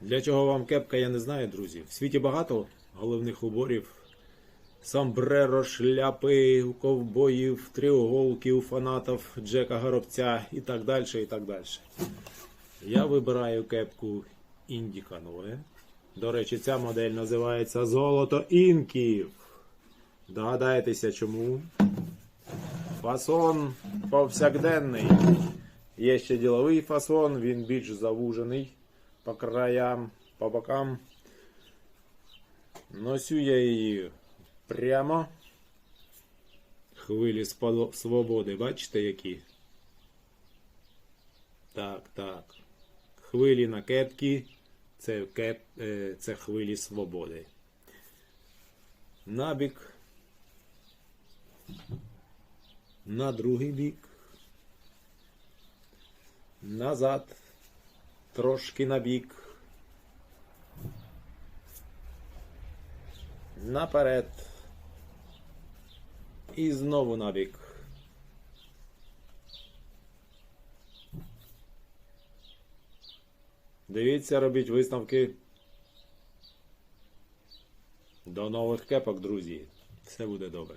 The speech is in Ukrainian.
Для чого вам кепка, я не знаю, друзі. В світі багато головних уборів. Самбреро, шляпи, ковбоїв, треуголки, у фанатів Джека Горобця і так далі, і так далі. Я вибираю кепку Індіка Нове. До речі, ця модель називається Золото інків. Догадайтеся чому? Фасон повсякденний. Є ще діловий фасон, він більш завужений по краям, по бокам. Носю я її прямо. Хвилі свободи, бачите які? Так, так. Хвилі на кепки. Це, кеп, е, це хвилі свободи. Набік. На другий бік. Назад. Трошки на бік. Наперед. І знову на бік. Дивіться, робіть висновки. До нових кепок, друзі. Все буде добре.